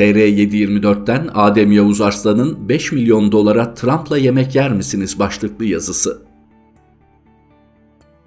TR724'ten Adem Yavuz Arslan'ın 5 milyon dolara Trump'la yemek yer misiniz başlıklı yazısı.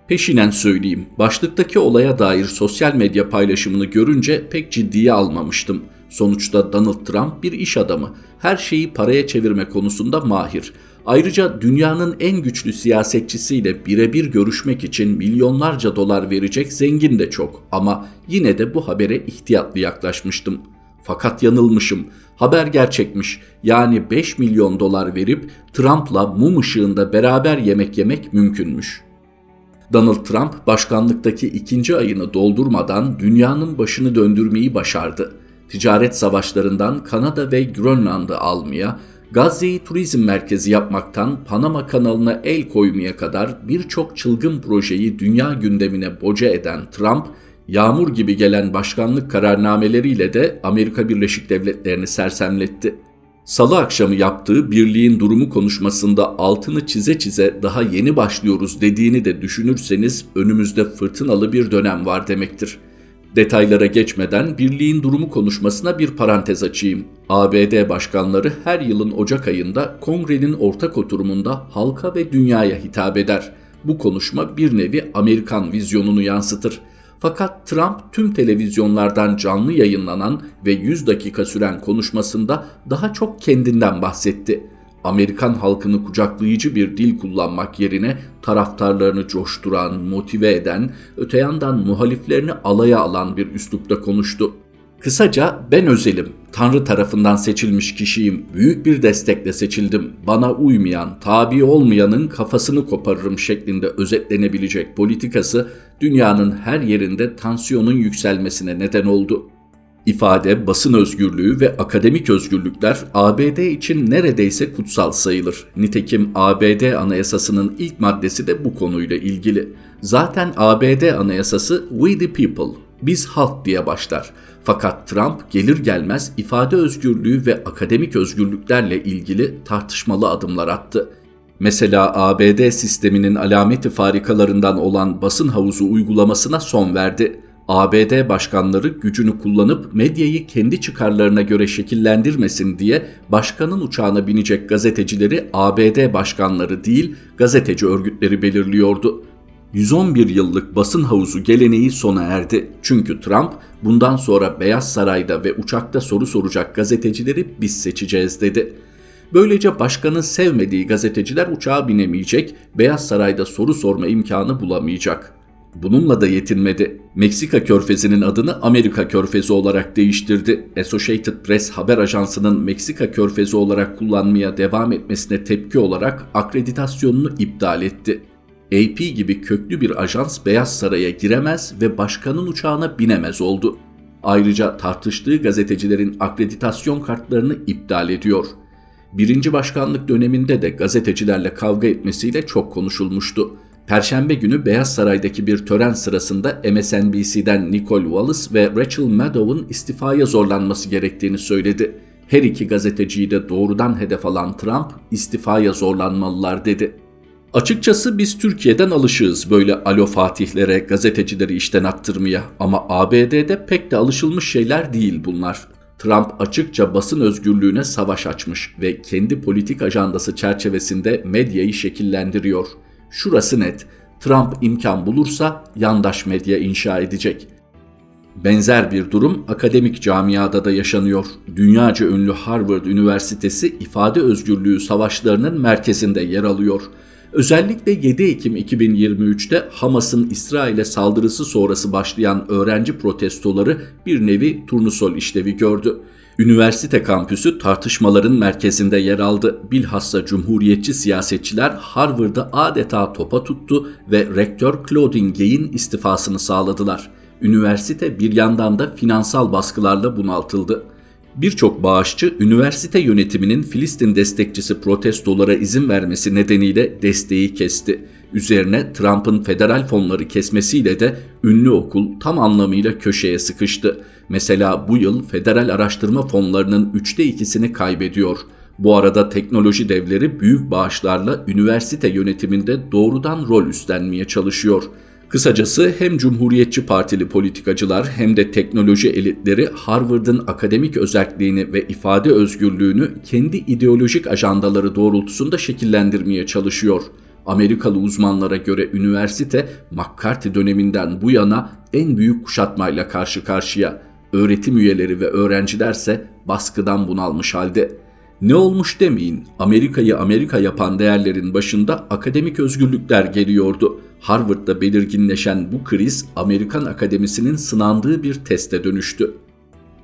Peşinen söyleyeyim, başlıktaki olaya dair sosyal medya paylaşımını görünce pek ciddiye almamıştım. Sonuçta Donald Trump bir iş adamı. Her şeyi paraya çevirme konusunda mahir. Ayrıca dünyanın en güçlü siyasetçisiyle birebir görüşmek için milyonlarca dolar verecek zengin de çok ama yine de bu habere ihtiyatlı yaklaşmıştım. Fakat yanılmışım. Haber gerçekmiş. Yani 5 milyon dolar verip Trump'la mum ışığında beraber yemek yemek mümkünmüş. Donald Trump başkanlıktaki ikinci ayını doldurmadan dünyanın başını döndürmeyi başardı. Ticaret savaşlarından Kanada ve Grönland'ı almaya, Gazze'yi turizm merkezi yapmaktan Panama kanalına el koymaya kadar birçok çılgın projeyi dünya gündemine boca eden Trump, yağmur gibi gelen başkanlık kararnameleriyle de Amerika Birleşik Devletleri'ni sersemletti. Salı akşamı yaptığı birliğin durumu konuşmasında altını çize çize daha yeni başlıyoruz dediğini de düşünürseniz önümüzde fırtınalı bir dönem var demektir. Detaylara geçmeden birliğin durumu konuşmasına bir parantez açayım. ABD başkanları her yılın Ocak ayında kongrenin ortak oturumunda halka ve dünyaya hitap eder. Bu konuşma bir nevi Amerikan vizyonunu yansıtır. Fakat Trump tüm televizyonlardan canlı yayınlanan ve 100 dakika süren konuşmasında daha çok kendinden bahsetti. Amerikan halkını kucaklayıcı bir dil kullanmak yerine taraftarlarını coşturan, motive eden, öte yandan muhaliflerini alaya alan bir üslupta konuştu. Kısaca ben özelim, Tanrı tarafından seçilmiş kişiyim, büyük bir destekle seçildim, bana uymayan, tabi olmayanın kafasını koparırım şeklinde özetlenebilecek politikası dünyanın her yerinde tansiyonun yükselmesine neden oldu. İfade, basın özgürlüğü ve akademik özgürlükler ABD için neredeyse kutsal sayılır. Nitekim ABD Anayasası'nın ilk maddesi de bu konuyla ilgili. Zaten ABD Anayasası We the People, biz halk diye başlar. Fakat Trump gelir gelmez ifade özgürlüğü ve akademik özgürlüklerle ilgili tartışmalı adımlar attı. Mesela ABD sisteminin alameti farikalarından olan basın havuzu uygulamasına son verdi. ABD başkanları gücünü kullanıp medyayı kendi çıkarlarına göre şekillendirmesin diye başkanın uçağına binecek gazetecileri ABD başkanları değil gazeteci örgütleri belirliyordu. 111 yıllık basın havuzu geleneği sona erdi. Çünkü Trump bundan sonra Beyaz Saray'da ve uçakta soru soracak gazetecileri biz seçeceğiz dedi. Böylece başkanın sevmediği gazeteciler uçağa binemeyecek, Beyaz Saray'da soru sorma imkanı bulamayacak. Bununla da yetinmedi. Meksika körfezinin adını Amerika körfezi olarak değiştirdi. Associated Press haber ajansının Meksika körfezi olarak kullanmaya devam etmesine tepki olarak akreditasyonunu iptal etti. AP gibi köklü bir ajans Beyaz Saray'a giremez ve başkanın uçağına binemez oldu. Ayrıca tartıştığı gazetecilerin akreditasyon kartlarını iptal ediyor. Birinci başkanlık döneminde de gazetecilerle kavga etmesiyle çok konuşulmuştu. Perşembe günü Beyaz Saray'daki bir tören sırasında MSNBC'den Nicole Wallace ve Rachel Maddow'un istifaya zorlanması gerektiğini söyledi. Her iki gazeteciyi de doğrudan hedef alan Trump istifaya zorlanmalılar dedi. Açıkçası biz Türkiye'den alışığız böyle alo fatihlere, gazetecileri işten attırmaya ama ABD'de pek de alışılmış şeyler değil bunlar. Trump açıkça basın özgürlüğüne savaş açmış ve kendi politik ajandası çerçevesinde medyayı şekillendiriyor. Şurası net. Trump imkan bulursa yandaş medya inşa edecek. Benzer bir durum akademik camiada da yaşanıyor. Dünyaca ünlü Harvard Üniversitesi ifade özgürlüğü savaşlarının merkezinde yer alıyor. Özellikle 7 Ekim 2023'te Hamas'ın İsrail'e saldırısı sonrası başlayan öğrenci protestoları bir nevi turnusol işlevi gördü. Üniversite kampüsü tartışmaların merkezinde yer aldı. Bilhassa cumhuriyetçi siyasetçiler Harvard'ı adeta topa tuttu ve rektör Claudine Gay'in istifasını sağladılar. Üniversite bir yandan da finansal baskılarla bunaltıldı. Birçok bağışçı üniversite yönetiminin Filistin destekçisi protestolara izin vermesi nedeniyle desteği kesti. Üzerine Trump'ın federal fonları kesmesiyle de ünlü okul tam anlamıyla köşeye sıkıştı. Mesela bu yıl federal araştırma fonlarının üçte ikisini kaybediyor. Bu arada teknoloji devleri büyük bağışlarla üniversite yönetiminde doğrudan rol üstlenmeye çalışıyor. Kısacası hem Cumhuriyetçi Partili politikacılar hem de teknoloji elitleri Harvard'ın akademik özelliğini ve ifade özgürlüğünü kendi ideolojik ajandaları doğrultusunda şekillendirmeye çalışıyor. Amerikalı uzmanlara göre üniversite McCarthy döneminden bu yana en büyük kuşatmayla karşı karşıya. Öğretim üyeleri ve öğrencilerse baskıdan bunalmış halde. Ne olmuş demeyin, Amerika'yı Amerika yapan değerlerin başında akademik özgürlükler geliyordu. Harvard'da belirginleşen bu kriz Amerikan akademisinin sınandığı bir teste dönüştü.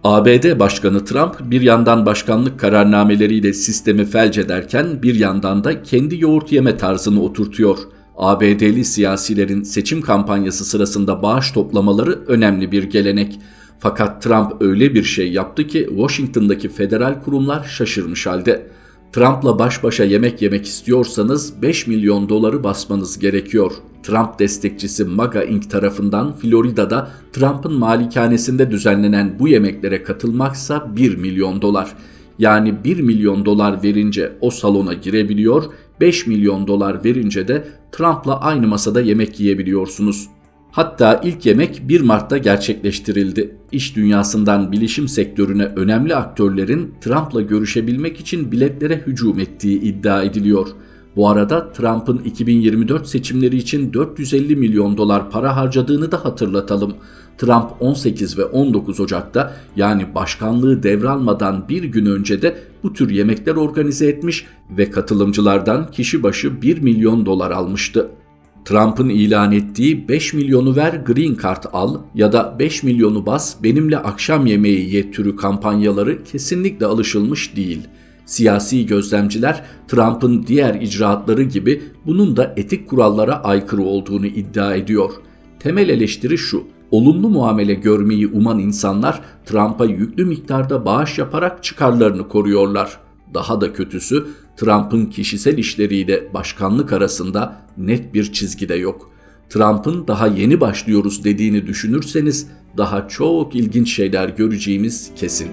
ABD Başkanı Trump bir yandan başkanlık kararnameleriyle sistemi felç ederken bir yandan da kendi yoğurt yeme tarzını oturtuyor. ABD'li siyasilerin seçim kampanyası sırasında bağış toplamaları önemli bir gelenek. Fakat Trump öyle bir şey yaptı ki Washington'daki federal kurumlar şaşırmış halde. Trump'la baş başa yemek yemek istiyorsanız 5 milyon doları basmanız gerekiyor. Trump destekçisi MAGA Inc. tarafından Florida'da Trump'ın malikanesinde düzenlenen bu yemeklere katılmaksa 1 milyon dolar. Yani 1 milyon dolar verince o salona girebiliyor, 5 milyon dolar verince de Trump'la aynı masada yemek yiyebiliyorsunuz. Hatta ilk yemek 1 Mart'ta gerçekleştirildi. İş dünyasından bilişim sektörüne önemli aktörlerin Trump'la görüşebilmek için biletlere hücum ettiği iddia ediliyor. Bu arada Trump'ın 2024 seçimleri için 450 milyon dolar para harcadığını da hatırlatalım. Trump 18 ve 19 Ocak'ta yani başkanlığı devralmadan bir gün önce de bu tür yemekler organize etmiş ve katılımcılardan kişi başı 1 milyon dolar almıştı. Trump'ın ilan ettiği 5 milyonu ver green card al ya da 5 milyonu bas benimle akşam yemeği ye türü kampanyaları kesinlikle alışılmış değil. Siyasi gözlemciler Trump'ın diğer icraatları gibi bunun da etik kurallara aykırı olduğunu iddia ediyor. Temel eleştiri şu. Olumlu muamele görmeyi uman insanlar Trump'a yüklü miktarda bağış yaparak çıkarlarını koruyorlar. Daha da kötüsü Trump'ın kişisel işleriyle başkanlık arasında net bir çizgi de yok. Trump'ın daha yeni başlıyoruz dediğini düşünürseniz daha çok ilginç şeyler göreceğimiz kesin.